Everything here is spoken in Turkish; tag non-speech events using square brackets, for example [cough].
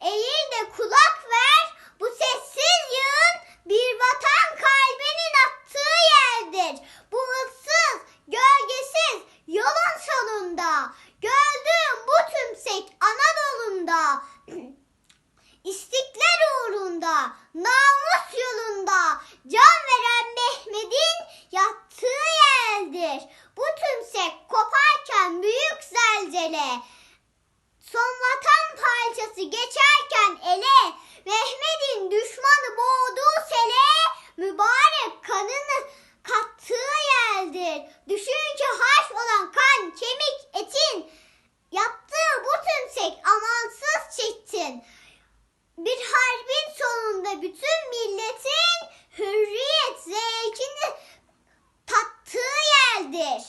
Eğil de kulak ver. Bu sessiz yığın bir vatan kalbinin attığı yerdir. Bu ıssız, gölgesiz yolun sonunda. Gördüğüm bu tümsek Anadolu'nda. [clears throat] İstiklal uğrunda, namus yolunda can veren Mehmet'in yattığı yerdir. Bu tümsek koparken büyük zelzele. Son vatan parçası geçer. Düşün ki harç olan kan, kemik, etin. Yaptığı bu tümsek amansız çektin. Bir harbin sonunda bütün milletin hürriyet zevkini tattığı yerdir.